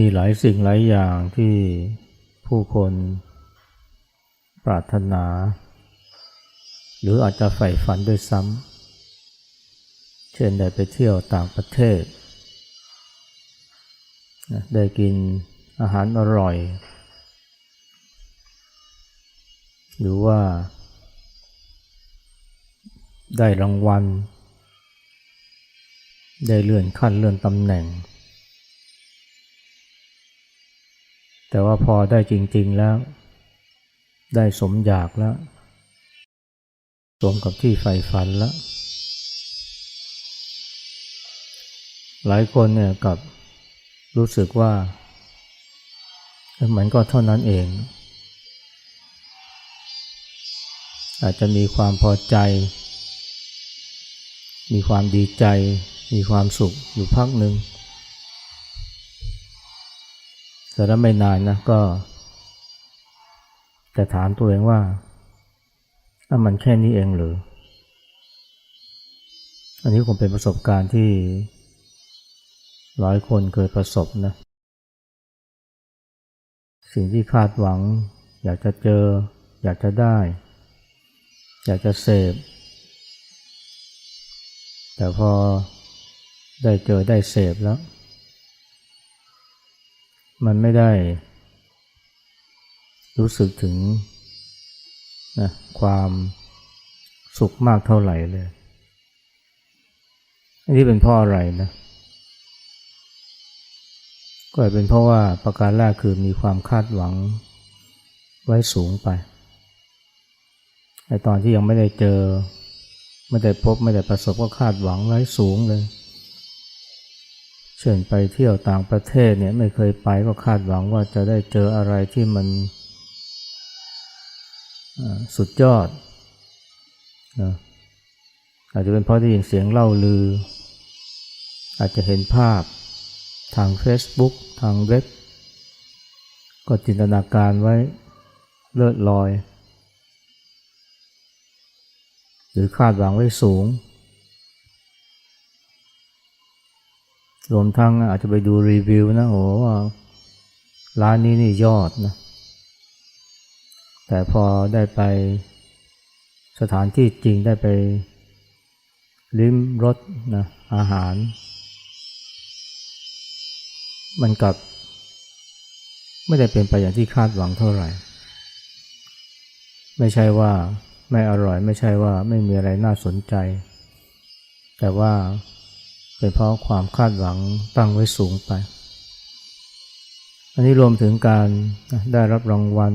มีหลายสิ่งหลายอย่างที่ผู้คนปรารถนา หรืออาจจะใฝ่ฝันด้วยซ้ำ เช่นได้ไปเที่ยวต่างประเทศ ได้กินอาหารอร่อย หรือว่า ได้รางวัล ได้เลื่อนขั้นเลื่อนตำแหน่ง แต่ว่าพอได้จริง ๆแล้ว ได้สมอยากแล้วสมกับที่ใฝ่ฝันแล้ว หลายคนเนี่ยกับรู้สึกว่ามันก็เท่านั้นเอง อาจจะมีความพอใจ มีความดีใจ มีความสุขอยู่พักหนึ่ง แต่แล้วไม่นานนะก็ จะถามตัวเองว่าถ้ามันแค่นี้เองหรือ อันนี้คงเป็นประสบการณ์ที่หลายคนเคยประสบนะ สิ่งที่คาดหวัง อยากจะเจอ อยากจะได้ อยากจะเสพ แต่พอได้เจอได้เสพแล้ว มันไม่ได้ รู้สึกถึงนะความสุขมากเท่าไหร่เลย อันนี้เป็นเพราะอะไรนะ ก็เป็นเพราะว่าประการแรกคือมีความคาดหวังไว้สูงไปไอตอนที่ยังไม่ได้เจอ ไม่ได้พบไม่ได้ประสบก็คาดหวังไว้สูงเลย ช่นไปเที่ยวต่างประเทศเนี่ยไม่เคยไปก็คาดหวังว่าจะได้เจออะไรที่มันสุดยอดนะอาจจะเป็นเพราะได้ยินเสียงเล่าลือ อาจจะเห็นภาพทาง Facebook ทางเว็บ ก็จินตนาการไว้เลิศลอย หรือคาดหวังไว้สูง รวมทั้งอาจจะไปดูรีวิวนะโอ้ร้านนี้นี่ยอดนะ แต่พอได้ไปสถานที่จริงได้ไป ลิ้มรสนะอาหาร มันกลับ ไม่ได้เป็นไปอย่างที่คาดหวังเท่าไหร่ ไม่ใช่ว่าไม่อร่อย ไม่ใช่ว่าไม่มีอะไรน่าสนใจ แต่ว่า เป็นเพราะความคาดหวังตั้งไว้สูงไป อันนี้รวมถึงการได้รับรางวัล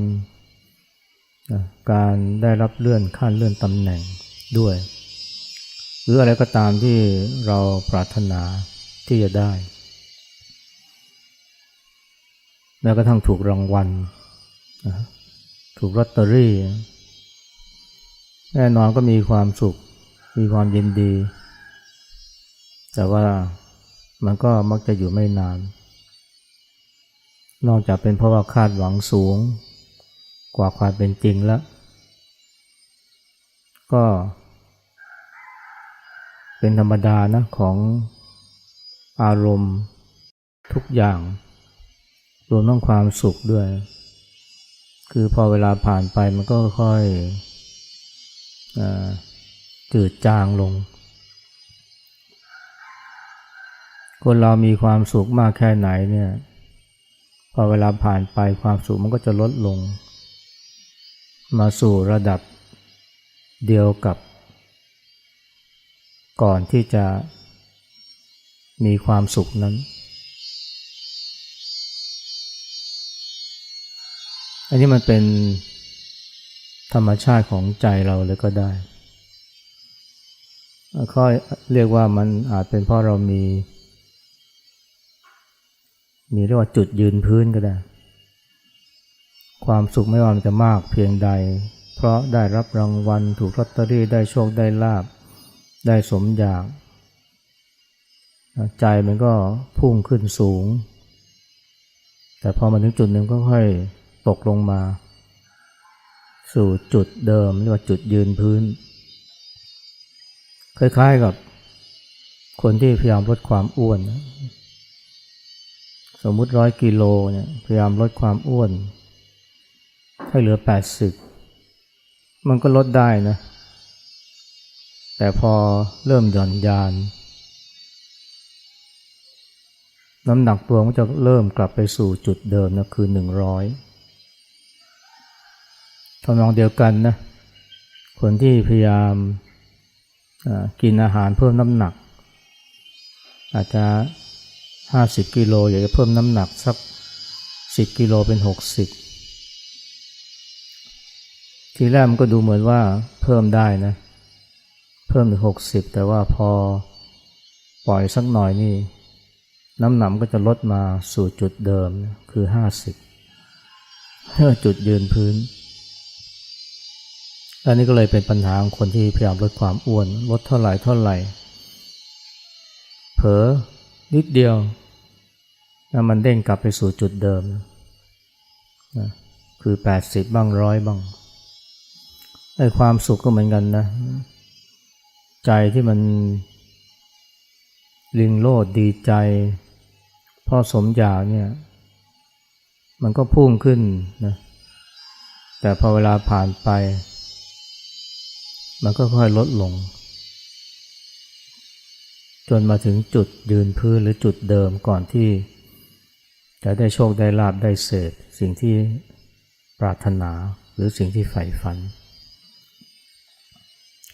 การได้รับเลื่อนขั้นเลื่อนตำแหน่งด้วย หรืออะไรก็ตามที่เราปรารถนาที่จะได้ แม้กระทั่งถูกรางวัล ถูกลอตเตอรี่ แน่นอนก็มีความสุข มีความยินดี แต่ว่ามันก็มักจะอยู่ไม่นาน นอกจากเป็นเพราะว่าคาดหวังสูง กว่าความเป็นจริงแล้ว ก็เป็นธรรมดานะของอารมณ์ทุกอย่าง รวมทั้งความสุขด้วย คือพอเวลาผ่านไปมันก็ค่อยจืดจางลง คนเรามีความสุขมากแค่ไหนเนี่ย พอเวลาผ่านไปความสุขมันก็จะลดลง มาสู่ระดับเดียวกับ ก่อนที่จะมีความสุขนั้น อันนี้มันเป็นธรรมชาติของใจเราเลยก็ได้ค่อยเรียกว่ามันอาจเป็นเพราะเรามี มีเรียกว่าจุดยืนพื้นก็ได้ ความสุขไม่ว่ามันจะมากเพียงใด เพราะได้รับรางวัล ถูกลอตเตอรี่ได้โชคได้ลาบ ได้สมอยาก ใจมันก็พุ่งขึ้นสูง แต่พอมาถึงจุดหนึ่งก็ค่อยตกลงมา สู่จุดเดิมเรียกว่าจุดยืนพื้น คล้ายๆกับคนที่พยายามลดความอ้วน สมมุติร้อยกิโลเนี่ยพยายามลดความอ้วน ให้เหลือแปดสิบมันก็ลดได้นะ แต่พอเริ่มหย่อนยาน น้ำหนักตัวมันจะเริ่มกลับไปสู่จุดเดิมนะคือหนึ่งร้อยทำนองเดียวกันนะคนที่พยายามกินอาหารเพิ่มน้ำหนัก อาจจะ ห้าสิบกิโลอยากจะเพิ่มน้ำหนักสักสิบกิโลเป็นหกสิบทีแรกมันก็ดูเหมือนว่าเพิ่มได้นะ เพิ่มถึงหกสิบแต่ว่าพอปล่อยสักหน่อยนี่ น้ำหนักก็จะลดมาสู่จุดเดิมคือห้าสิบเพื่อจุดยืนพื้น อันนี้ก็เลยเป็นปัญหาของคนที่พยายามลดความอ้วน ลดเท่าไหร่เท่าไหร่ เผลอนิดเดียว แล้วมันเด้งกลับไปสู่จุดเดิมนะคือ 80 บ้างร้อยบ้างไอ้ความสุขก็เหมือนกันนะ ใจที่มันลิงโลดดีใจพ่อสมอยากเนี่ย มันก็พุ่งขึ้นนะแต่พอเวลาผ่านไป มันก็ค่อยลดลง จนมาถึงจุดยืนพื้นหรือจุดเดิมก่อนที่ จะได้โชคได้ลาบได้เสพสิ่งที่ปรารถนาหรือสิ่งที่ใฝ่ฝัน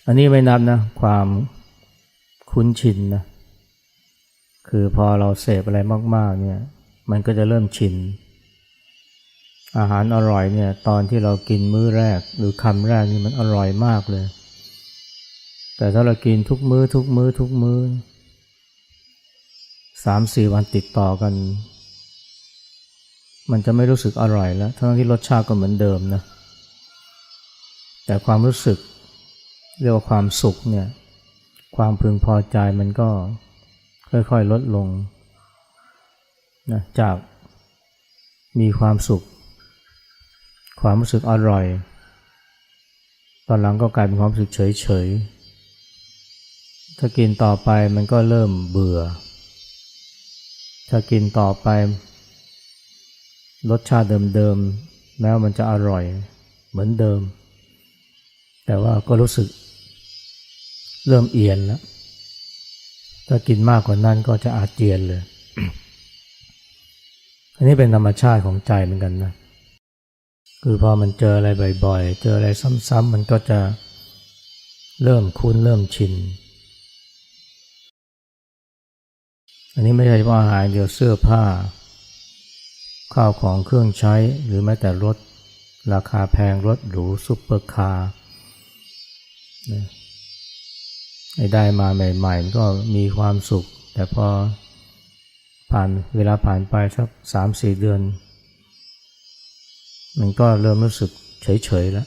อันนี้ไม่นับนะความคุ้นชินนะคือพอเราเสพอะไรมาก ๆ เนี่ย มันก็จะเริ่มชิน อาหารอร่อยเนี่ย ตอนที่เรากินมื้อแรก หรือคำแรกนี่มันอร่อยมากเลย แต่ถ้าเรากินทุกมื้อทุกมื้อทุกมื้อสามสี่วันติดต่อกัน มันจะไม่รู้สึกอร่อยแล้ว ทั้งที่รสชาติก็เหมือนเดิมนะ แต่ความรู้สึกเรียกว่าความสุขเนี่ย ความพึงพอใจมันก็ค่อยๆลดลงนะจากมีความสุข ความรู้สึกอร่อย ตอนหลังก็กลายเป็นความรู้สึกเฉยๆ ถ้ากินต่อไปมันก็เริ่มเบื่อ ถ้ากินต่อไป รสชาติเดิมๆแม้มันจะอร่อยเหมือนเดิม แต่ว่าก็รู้สึกเริ่มเอียนแล้ว ถ้ากินมากกว่านั้นก็จะอาเจียนเลย อันนี้เป็นธรรมชาติของใจเหมือนกันนะ คือพอมันเจออะไรบ่อยๆ เจออะไรซ้ำๆมันก็จะเริ่มคุ้นเริ่มชิน อันนี้ไม่ใช่เฉพาะอาหารเดียวเสื้อผ้า ข้าวของเครื่องใช้หรือแม้แต่รถ ราคาแพงรถหรูซุปเปอร์คาร์ได้มาใหม่ๆมันก็มีความสุข แต่พอผ่านเวลาผ่านไปสักสามสี่เดือน มันก็เริ่มรู้สึกเฉยๆแล้ว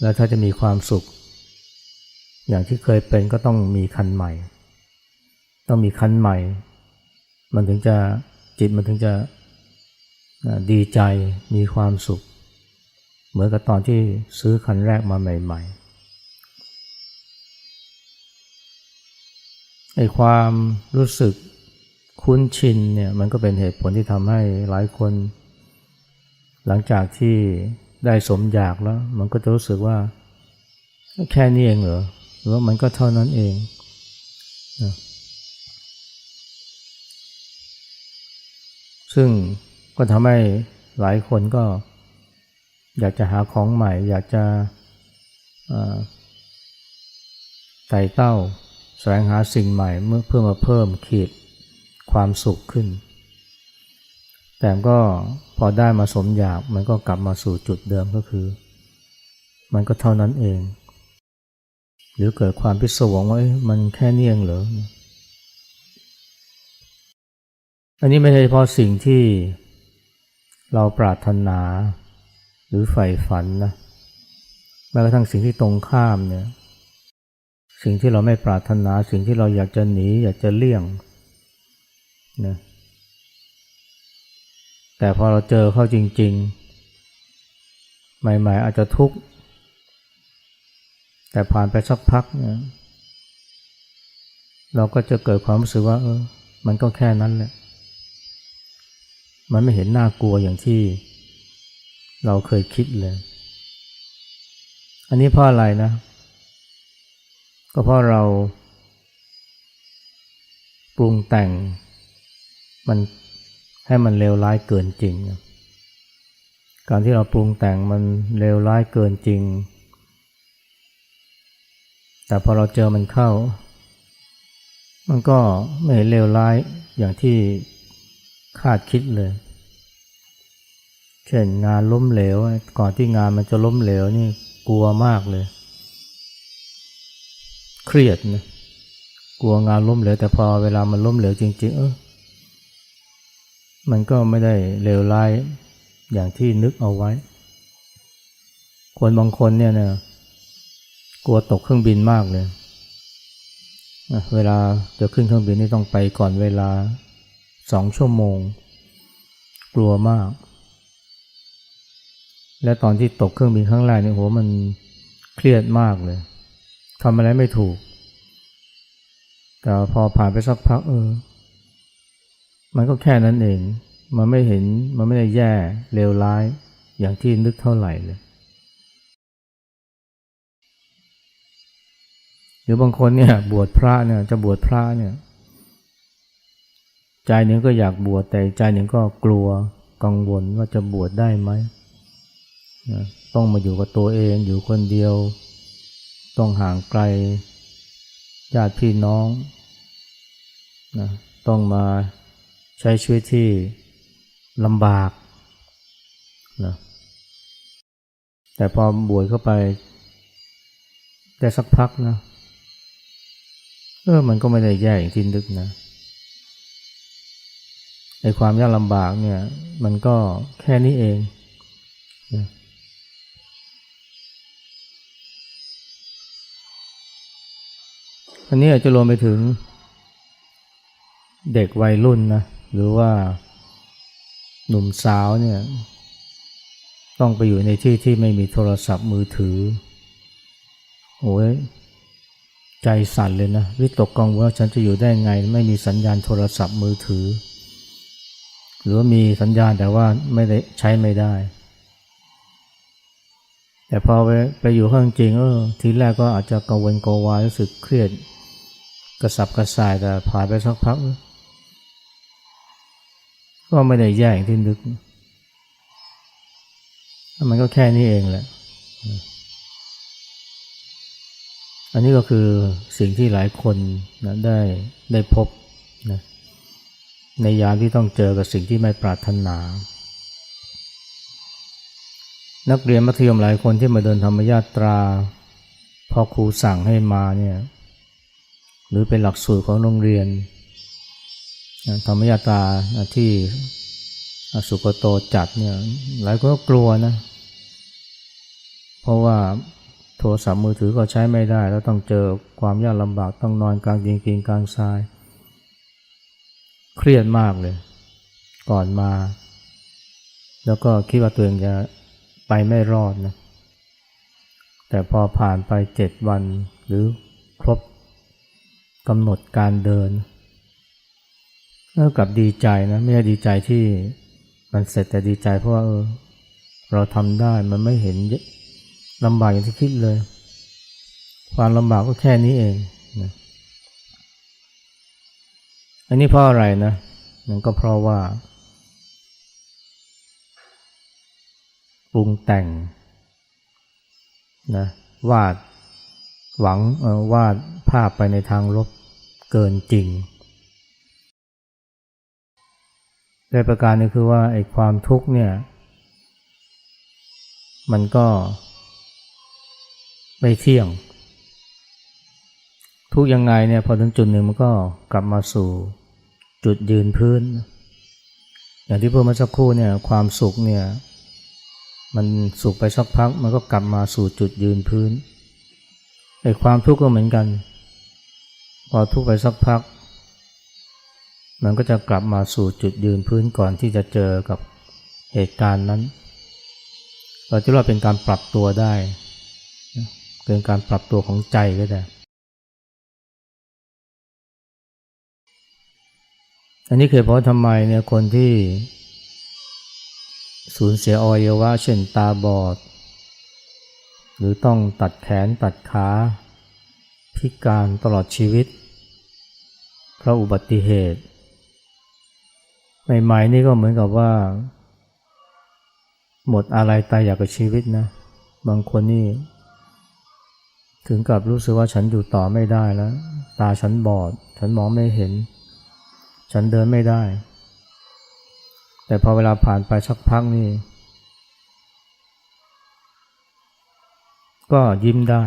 แล้วถ้าจะมีความสุข อย่างที่เคยเป็นก็ต้องมีคันใหม่ ต้องมีคันใหม่ มันถึงจะ จิตมันถึงจะดีใจมีความสุข เหมือนกับตอนที่ซื้อคันแรกมาใหม่ๆไอ้ความรู้สึกคุ้นชินเนี่ยมันก็เป็นเหตุผลที่ทำให้หลายคน หลังจากที่ได้สมอยากแล้ว มันก็จะรู้สึกว่าแค่นี้เองเหรอหรือว่ามันก็เท่านั้นเองนะ ซึ่งก็ทำให้หลายคนก็ อยากจะหาของใหม่ อยากจะไต่เต้าแสวงหาสิ่งใหม่เมื่อเพื่อมาเพิ่มขีดความสุขขึ้น แต่ก็พอได้มาสมอยากมันก็กลับมาสู่จุดเดิมก็คือ มันก็เท่านั้นเอง หรือเกิดความพิศวงว่ามันแค่นี้เองเหรอ อันนี้ไม่ใช่เฉพาะสิ่งที่เราปรารถนาหรือใฝ่ฝันนะแม้กระทั่งสิ่งที่ตรงข้ามเนี่ยสิ่งที่เราไม่ปรารถนา สิ่งที่เราอยากจะหนี อยากจะเลี่ยงนะแต่พอเราเจอเข้าจริง ๆ ใหม่ ๆ อาจจะทุกข์แต่ผ่านไปสักพักเนี่ยเราก็จะเกิดความรู้สึกว่าเออมันก็แค่นั้นแหละ มันไม่เห็นน่ากลัวอย่างที่เราเคยคิดเลย อันนี้เพราะอะไรนะ ก็เพราะเรา ปรุงแต่ง มันให้มันเลวร้ายเกินจริง การที่เราปรุงแต่งมันเลวร้ายเกินจริง แต่พอเราเจอมันเข้า มันก็ไม่เลวร้ายอย่างที่ คาดคิดเลย เช่นงานล้มเหลว ก่อนที่งานมันจะล้มเหลวนี่กลัวมากเลย เครียดนะกลัวงานล้มเหลวแต่พอเวลามันล้มเหลวจริง ๆ เออมันก็ไม่ได้เลวร้ายอย่างที่นึกเอาไว้ คนบางคนเนี่ยนะกลัวตกเครื่องบินมากเลย เวลาจะขึ้นเครื่องบินนี่ต้องไปก่อนเวลา สองชั่วโมง กลัวมาก และตอนที่ตกเครื่องบินครั้งแรกเนี่ยโหมันเครียดมากเลยทำอะไรไม่ถูก แต่พอผ่านไปสักพักเออ มันก็แค่นั้นเอง มันไม่เห็น มันไม่ได้แย่เลวร้าย อย่างที่นึกเท่าไหร่เลยหรือบางคนเนี่ยบวชพระเนี่ยจะบวชพระเนี่ย ใจหนึ่งก็อยากบวชแต่ใจหนึ่งก็กลัวกังวลว่าจะบวชได้ไหมนะต้องมาอยู่กับตัวเองอยู่คนเดียว ต้องห่างไกลญาติพี่น้องนะต้องมาใช้ชีวิตที่ลำบากนะแต่พอบวชเข้าไปได้สักพักนะเออมันก็ไม่ได้แย่อย่างที่นึกนะ ไอ้ความยากลำบากเนี่ย มันก็แค่นี้เองนะอันนี้อาจจะรวมไปถึงเด็กวัยรุ่นนะ หรือว่าหนุ่มสาวเนี่ย ต้องไปอยู่ในที่ที่ไม่มีโทรศัพท์มือถือโอ้ยใจสั่นเลยนะ วิตกกังวลว่าฉันจะอยู่ได้ไง ไม่มีสัญญาณโทรศัพท์มือถือ หรือมีสัญญาณแต่ว่าไม่ได้ใช้ไม่ได้ แต่พอไปไปอยู่ข้างจริงเออทีแรกก็อาจจะกังวลกวายรู้สึกเครียด กระสับกระส่ายแต่ผ่านไปสักพัก ก็ไม่ได้แย่อย่างที่นึก มันก็แค่นี้เองแหละ อันนี้ก็คือสิ่งที่หลายคนนะได้ได้พบ ในยามที่ต้องเจอกับสิ่งที่ไม่ปรารถนา นักเรียนมัธยมหลายคนที่มาเดินธรรมยาตราพอครูสั่งให้มาเนี่ยหรือเป็นหลักสูตรของโรงเรียน ธรรมยาตราที่สุกโตจัดเนี่ยหลายคนก็กลัวนะ เพราะว่าโทรศัพท์มือถือก็ใช้ไม่ได้ แล้วต้องเจอความยากลำบากต้องนอนกลางดินกินกลางทราย เครียดมากเลย ก่อนมา แล้วก็คิดว่าตัวเองจะไปไม่รอดนะ แต่พอผ่านไปเจ็ดวัน หรือครบกำหนดการเดินเท่กับดีใจนะไม่ใช่ดีใจที่มันเสร็จแต่ดีใจเพราะว่าเออเราทำได้มันไม่เห็นลำบากอย่างที่คิดเลย ความลำบากก็แค่นี้เอง อันนี้เพราะอะไรนะนั่นก็เพราะว่า ปรุงแต่งนะวาดหวังวาดภาพไปในทางลบเกินจริงในประการนึงคือว่าไอ้ความทุกข์เนี่ย มันก็ไม่เที่ยง ทุกยังไงเนี่ยพอถึงจุดหนึ่งมันก็กลับมาสู่ จุดยืนพื้น อย่างที่พูดมาสักครู่เนี่ยความสุขเนี่ยมันสุขไปสักพักมันก็กลับมาสู่จุดยืนพื้นไอ้ความทุกข์ก็เหมือนกัน พอทุกข์ไปสักพัก มันก็จะกลับมาสู่จุดยืนพื้นก่อนที่จะเจอกับเหตุการณ์นั้น เราจะเรียกเป็นการปรับตัวได้เป็นการปรับตัวของใจก็ได้ อันนี้เคยเพราะทำไมเนี่ยคนที่ สูญเสียอวัยวะเช่นตาบอด หรือต้องตัดแขนตัดขา พิการตลอดชีวิต เพราะอุบัติเหตุ ใหม่ๆนี่ก็เหมือนกับว่า หมดอะไรตายอยากกับชีวิตนะ บางคนนี่ ถึงกับรู้สึกว่าฉันอยู่ต่อไม่ได้แล้ว ตาฉันบอด ฉันมองไม่เห็น ฉันเดินไม่ได้ แต่พอเวลาผ่านไปสักพักนี่ ก็ยิ้มได้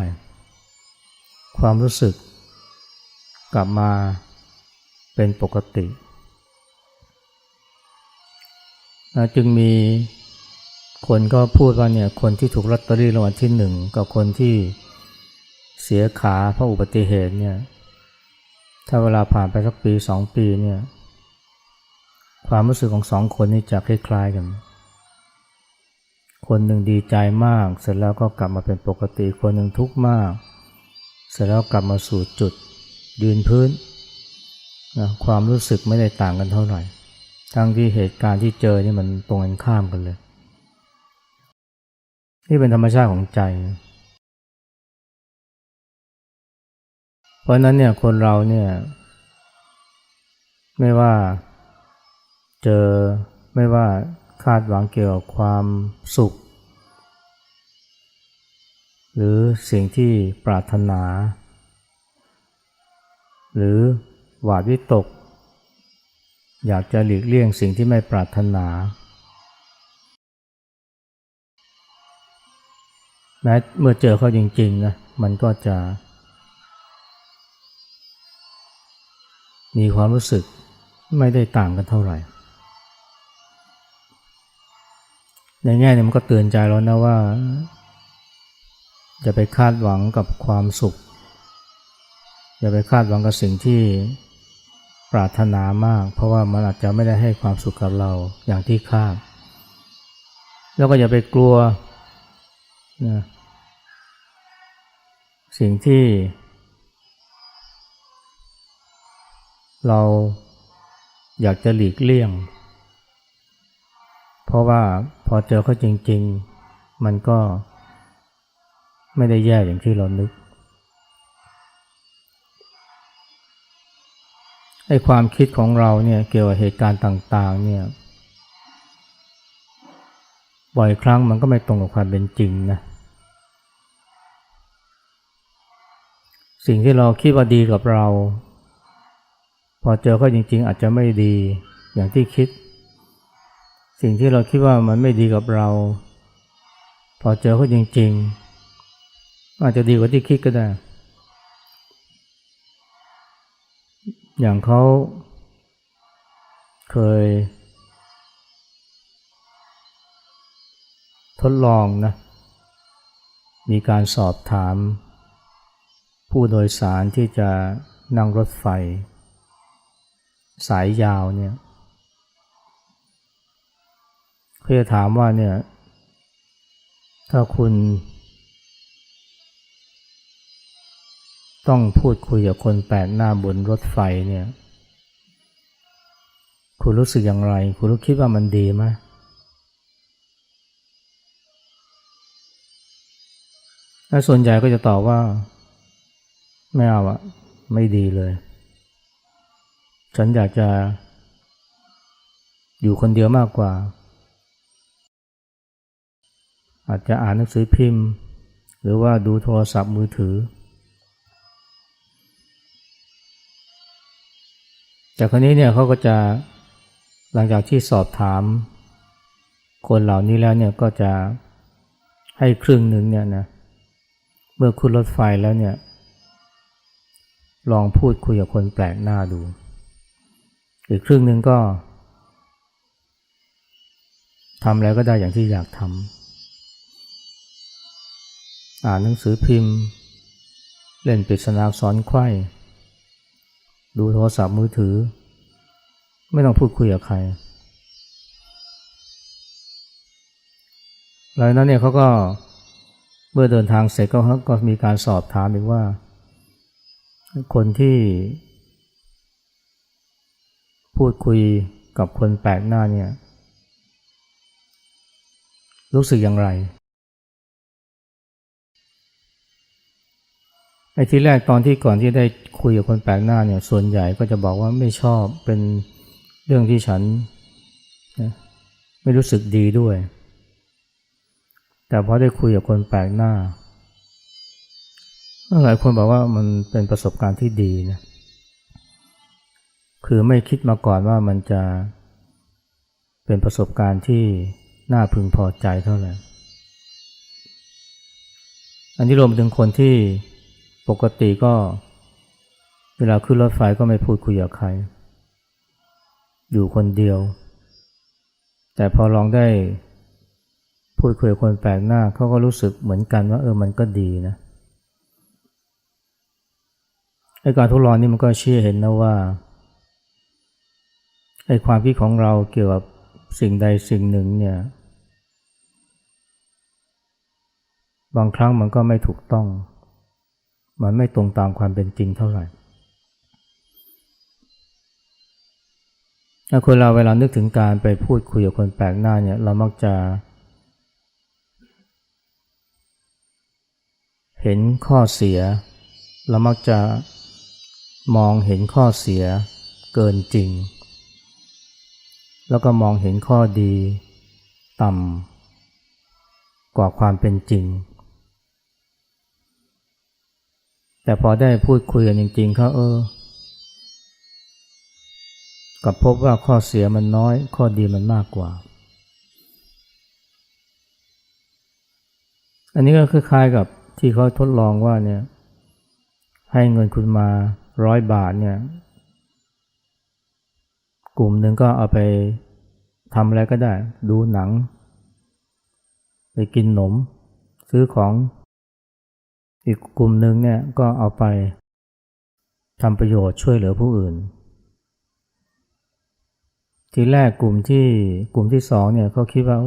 ความรู้สึก กลับมาเป็นปกติ จึงมีคนก็พูดว่าเนี่ยคนที่ถูกลอตเตอรี่รางวัลที่หนึ่งกับคนที่เสียขาเพราะอุบัติเหตุเนี่ย ถ้าเวลาผ่านไปสักปีสองปีเนี่ย ความรู้สึกของสองคนนี้จะคล้ายๆกัน คนหนึ่งดีใจมาก เสร็จแล้วก็กลับมาเป็นปกติ คนหนึ่งทุกข์มาก เสร็จแล้วกลับมาสู่จุดยืนพื้นนะความรู้สึกไม่ได้ต่างกันเท่าไหร่ ทั้งที่เหตุการณ์ที่เจอนี่มันตรงกันข้ามกันเลย นี่เป็นธรรมชาติของใจ ราะนั้นเนี่ยคนเราเนี่ย ไม่ว่าเจอไม่ว่าคาดหวังเกี่ยวกับความสุข หรือสิ่งที่ปรารถนา หรือหวาดวิตก อยากจะหลีกเลี่ยงสิ่งที่ไม่ปรารถนา แม้เมื่อเจอเขาจริงๆนะมันก็จะ มีความรู้สึกไม่ได้ต่างกันเท่าไหร่ ในแง่นี้มันก็เตือนใจเรานะว่าอย่าไปคาดหวังกับความสุข อย่าไปคาดหวังกับสิ่งที่ปรารถนามาก เพราะว่ามันอาจจะไม่ได้ให้ความสุขกับเราอย่างที่คาด แล้วก็อย่าไปกลัวนะสิ่งที่ เราอยากจะหลีกเลี่ยง เพราะว่าพอเจอเขาจริง ๆ มันก็ไม่ได้แย่อย่างที่เรานึกไอ้ความคิดของเราเนี่ยเกี่ยวกับเหตุการณ์ต่างๆเนี่ยบ่อยครั้งมันก็ไม่ตรงกับความเป็นจริงนะสิ่งที่เราคิดว่าดีกับเรา พอเจอเขาจริง ๆ อาจจะไม่ดีอย่างที่คิด สิ่งที่เราคิดว่ามันไม่ดีกับเรา พอเจอเขาจริง ๆ อาจจะดีกว่าที่คิดก็ได้ อย่างเขาเคย ทดลองนะมีการสอบถาม ผู้โดยสารที่จะนั่งรถไฟ สายยาวเนี่ยเขาจะถามว่าเนี่ย ถ้าคุณ ต้องพูดคุยกับคนแปลกหน้าบนรถไฟเนี่ย คุณรู้สึกอย่างไร คุณรู้คิดว่ามันดีไหมและส่วนใหญ่ก็จะตอบว่า ไม่เอาอะไม่ดีเลย ฉันอยากจะ อยู่คนเดียวมากกว่า อาจจะอ่านหนังสือพิมพ์ หรือว่าดูโทรศัพท์มือถือ แต่คราวนี้เนี่ยเขาก็จะหลังจากที่สอบถาม คนเหล่านี้แล้วเนี่ยก็จะให้ครึ่งหนึ่งเนี่ยนะเมื่อขึ้นรถไฟแล้วเนี่ยลองพูดคุยกับคนแปลกหน้าดู อีกครึ่งหนึ่งก็ทำแล้วก็ได้อย่างที่อยากทำอ่านหนังสือพิมพ์ เล่นปริศนาสอนไขว้ดูโทรศัพท์มือถือ ไม่ต้องพูดคุยกับใครหลังนั้นเนี่ยเขาก็เมื่อเดินทางเสร็จก็ก็มีการสอบถามอีกว่า คนที่ พูดคุยกับคนแปลกหน้าเนี่ย รู้สึกอย่างไรไอ้ที่แรกตอนที่ก่อนที่ได้คุยกับคนแปลกหน้าเนี่ย ส่วนใหญ่ก็จะบอกว่าไม่ชอบเป็นเรื่องที่ฉันนะไม่รู้สึกดีด้วย แต่พอได้คุยกับคนแปลกหน้าหลายคนบอกว่ามันเป็นประสบการณ์ที่ดีนะ คือไม่คิดมาก่อนว่ามันจะเป็นประสบการณ์ที่น่าพึงพอใจเท่าไหร่ อันนี้รวมถึงคนที่ปกติก็ เวลาขึ้นรถไฟก็ไม่พูดคุยกับใคร อยู่คนเดียว แต่พอลองได้พูดคุยกับคนแปลกหน้าเขาก็รู้สึกเหมือนกันว่าเออมันก็ดีนะไอการทดลองนี่มันก็ชื่อเห็นนะว่า ไอความคิดของเราเกี่ยวกับสิ่งใดสิ่งหนึ่งเนี่ย บางครั้งมันก็ไม่ถูกต้อง มันไม่ตรงตามความเป็นจริงเท่าไหร่ถ้าคนเราเวลานึกถึงการไปพูดคุยกับคนแปลกหน้าเนี่ย เรามักจะ เห็นข้อเสีย เรามักจะมองเห็นข้อเสียเกินจริง แล้วก็มองเห็นข้อดีต่ำกว่าความเป็นจริง แต่พอได้พูดคุยกันจริง ๆเขาเออกับพบว่าข้อเสียมันน้อย ข้อดีมันมากกว่า อันนี้ก็คล้ายๆกับที่เขาทดลองว่าเนี่ยให้เงินคุณมาร้อยบาทเนี่ย กลุ่มหนึ่งก็เอาไปทำอะไรก็ได้ ดูหนัง ไปกินขนม ซื้อของ อีกกลุ่มหนึ่งเนี่ยก็เอาไปทำประโยชน์ช่วยเหลือผู้อื่น ทีแรกกลุ่มที่กลุ่มที่สองเนี่ยเขาคิดว่า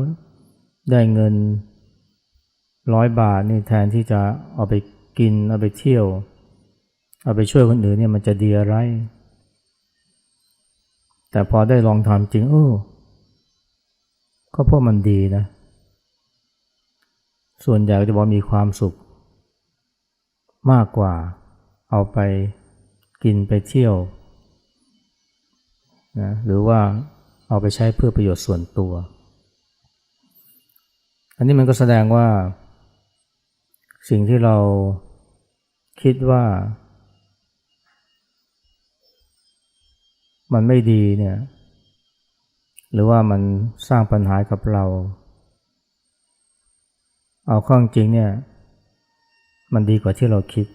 ได้เงินร้อยบาทนี่แทนที่จะเอาไปกินเอาไปเที่ยว เอาไปช่วยคนอื่นเนี่ยมันจะดีอะไร แต่พอได้ลองทำจริงเออก็เพราะมันดีนะ ส่วนใหญ่ก็จะบอกมีความสุข มากกว่าเอาไปกินไปเที่ยวนะหรือว่าเอาไปใช้เพื่อประโยชน์ส่วนตัว อันนี้มันก็แสดงว่า สิ่งที่เราคิดว่า มันไม่ดีเนี่ย หรือว่ามันสร้างปัญหากับเรา เอาข้องจริงเนี่ย มันดีกว่าที่เราคิด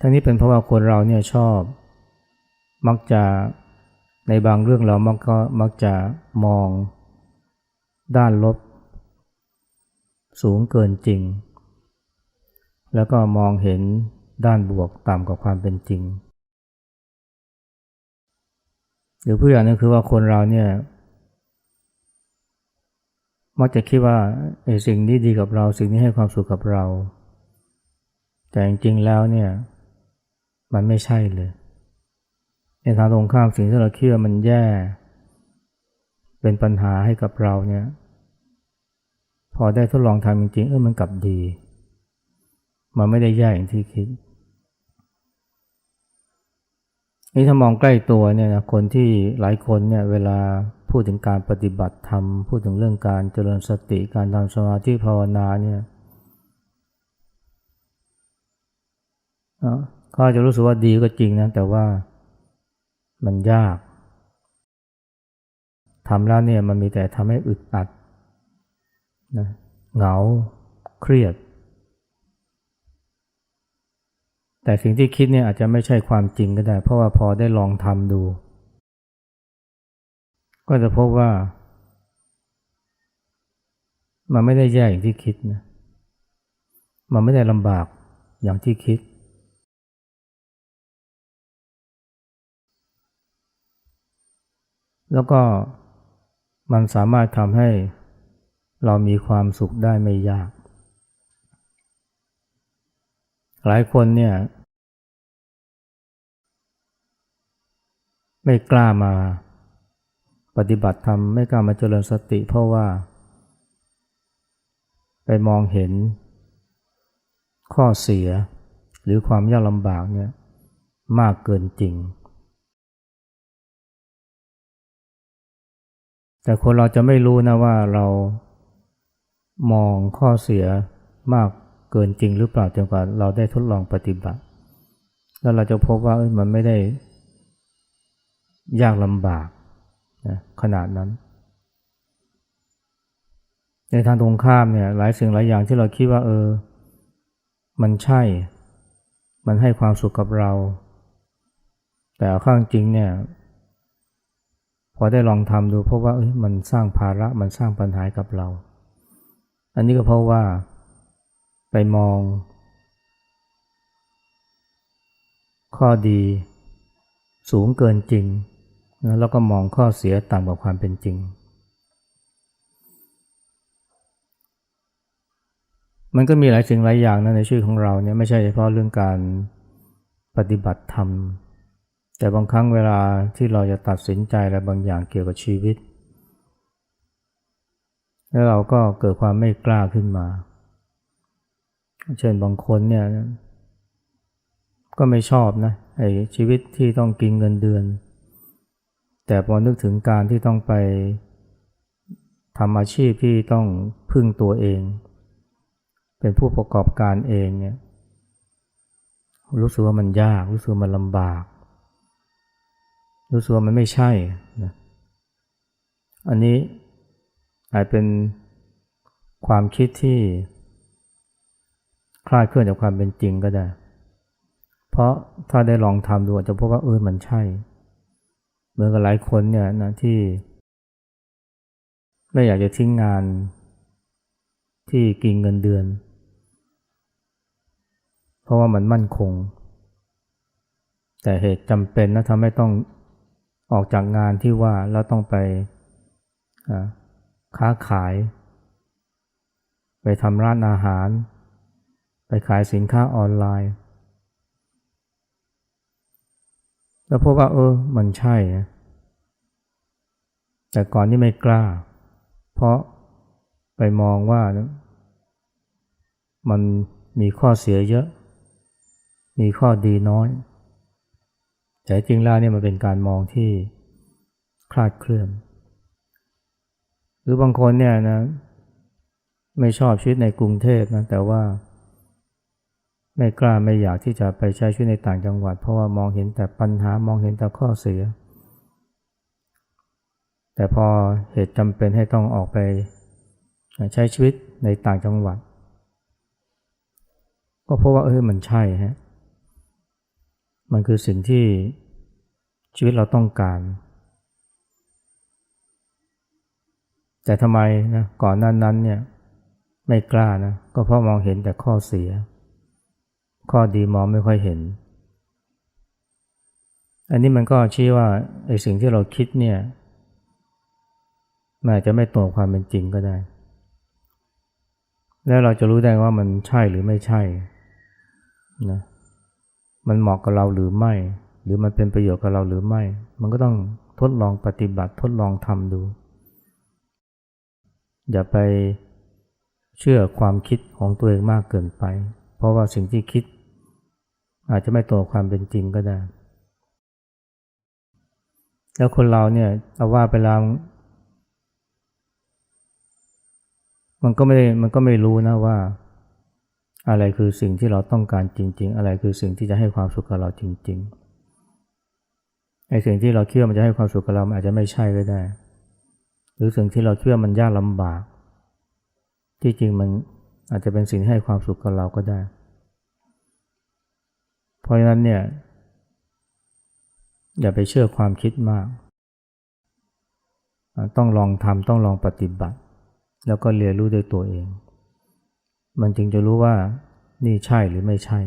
ทั้งนี้เป็นเพราะว่าคนเราเนี่ยชอบ มักจะในบางเรื่องเรามักก็มักจะมองด้านลบ สูงเกินจริง แล้วก็มองเห็นด้านบวกต่ำกว่าความเป็นจริง หรือผู้อย่างนึงคือว่าคนเราเนี่ย มักจะคิดว่าไอ้สิ่งนี้ดีกับเรา สิ่งนี้ให้ความสุขกับเรา แต่จริงๆแล้วเนี่ย มันไม่ใช่เลย ในทางตรงข้ามสิ่งที่เราคิดว่ามันแย่ เป็นปัญหาให้กับเราเนี่ย พอได้ทดลองทำจริงๆเออมันกลับดี มันไม่ได้แย่อย่างที่คิด นี่ถ้ามองใกล้ตัวเนี่ยนะคนที่หลายคนเนี่ยเวลาพูดถึงการปฏิบัติธรรม พูดถึงเรื่องการเจริญสติการทำสมาธิภาวนาเนี่ยเขาจะรู้สึกว่าดีก็จริงนะแต่ว่ามันยากทำแล้วเนี่ยมันมีแต่ทำให้อึดอัดนะเหงาเครียด แต่สิ่งที่คิดเนี่ยอาจจะไม่ใช่ความจริงก็ได้ เพราะว่าพอได้ลองทำดู ก็จะพบว่า มันไม่ได้แย่อย่างที่คิดนะ มันไม่ได้ลำบากอย่างที่คิด แล้วก็มันสามารถทำให้เรามีความสุขได้ไม่ยาก หลายคนเนี่ยไม่กล้ามาปฏิบัติธรรมไม่กล้ามาเจริญสติ เพราะว่า ไปมองเห็น ข้อเสีย หรือความยากลำบากเนี่ยมากเกินจริง แต่คนเราจะไม่รู้นะว่าเรามองข้อเสียมาก เกินจริงหรือเปล่าจนกว่าเราได้ทดลองปฏิบัติ แล้วเราจะพบว่ามันไม่ได้ยากลำบากนะขนาดนั้น ในทางตรงข้ามเนี่ยหลายสิ่งหลายอย่างที่เราคิดว่าเออ มันใช่ มันให้ความสุขกับเรา แต่ข้างจริงเนี่ย พอได้ลองทำดูพบว่ามันสร้างภาระมันสร้างปัญหากับเรา อันนี้ก็เพราะว่า ไปมอง ข้อดีสูงเกินจริง แล้วก็มองข้อเสียต่ำกว่าความเป็นจริง มันก็มีหลายสิ่งหลายอย่างนะในชีวิตของเราเนี่ยไม่ใช่เฉพาะเรื่องการปฏิบัติธรรม แต่บางครั้งเวลาที่เราจะตัดสินใจอะไรบางอย่างเกี่ยวกับชีวิต แล้วเราก็เกิดความไม่กล้าขึ้นมา เช่นบางคนเนี่ยก็ไม่ชอบนะไอ้ชีวิตที่ต้องกินเงินเดือน แต่พอนึกถึงการที่ต้องไปทำอาชีพที่ต้องพึ่งตัวเอง เป็นผู้ประกอบการเองเนี่ยรู้สึกว่ามันยาก รู้สึกว่ามันลำบาก รู้สึกว่ามันไม่ใช่นะอันนี้อาจเป็นความคิดที่ คลาดเคลื่อนจากความเป็นจริงก็ได้ เพราะถ้าได้ลองทำดูจะพบว่าเออมันใช่ เหมือนกับหลายคนเนี่ยนะที่ ไม่อยากจะทิ้งงานที่กินเงินเดือน เพราะว่ามันมั่นคง แต่เหตุจำเป็นนะทำให้ต้องออกจากงานที่ว่าแล้วต้องไปค้าขาย ไปทำร้านอาหาร ขายสินค้าออนไลน์ แล้วพบว่าเออ มันใช่นะแต่ก่อนนี่ไม่กล้า เพราะไปมองว่ามันมีข้อเสียเยอะ มีข้อดีน้อย แต่จริงแล้วเนี่ยมันเป็นการมองที่คลาดเคลื่อน หรือบางคนเนี่ยนะ ไม่ชอบชีวิตในกรุงเทพนะ แต่ว่า ไม่กล้าไม่อยากที่จะไปใช้ชีวิตในต่างจังหวัด เพราะว่ามองเห็นแต่ปัญหามองเห็นแต่ข้อเสีย แต่พอเหตุจำเป็นให้ต้องออกไปใช้ชีวิตในต่างจังหวัด ก็เพราะว่าเออมันใช่ฮะมันคือสิ่งที่ชีวิตเราต้องการ แต่ทำไมนะก่อนนั้นนั้นเนี่ยไม่กล้านะก็เพราะมองเห็นแต่ข้อเสีย ข้อดีมองไม่ค่อยเห็น อันนี้มันก็ชี้ว่าไอ้สิ่งที่เราคิดเนี่ยมันอาจจะไม่ตรงความเป็นจริงก็ได้ แล้วเราจะรู้ได้ว่ามันใช่หรือไม่ใช่นะมันเหมาะกับเราหรือไม่ หรือมันเป็นประโยชน์กับเราหรือไม่ มันก็ต้องทดลองปฏิบัติทดลองทำดู อย่าไปเชื่อความคิดของตัวเองมากเกินไป เพราะว่าสิ่งที่คิด อาจจะไม่ตรงความเป็นจริงก็ได้ แล้วคนเราเนี่ยเอาว่าไปแล้วมันก็ไม่มันก็ไม่รู้นะว่า อะไรคือสิ่งที่เราต้องการจริง ๆ อะไรคือสิ่งที่จะให้ความสุขกับเราจริง ๆ ไอ้สิ่งที่เราคิดว่ามันจะให้ความสุขกับเราอาจจะไม่ใช่ก็ได้ หรือสิ่งที่เราคิดว่ามันยากลำบาก ที่จริงมันอาจจะเป็นสิ่งที่ให้ความสุขกับเราก็ได้ เพราะฉะนั้นเนี่ย อย่าไปเชื่อความคิดมาก ต้องลองทำต้องลองปฏิบัติ แล้วก็เรียนรู้ด้วยตัวเอง มันจึงจะรู้ว่านี่ใช่หรือไม่ใช่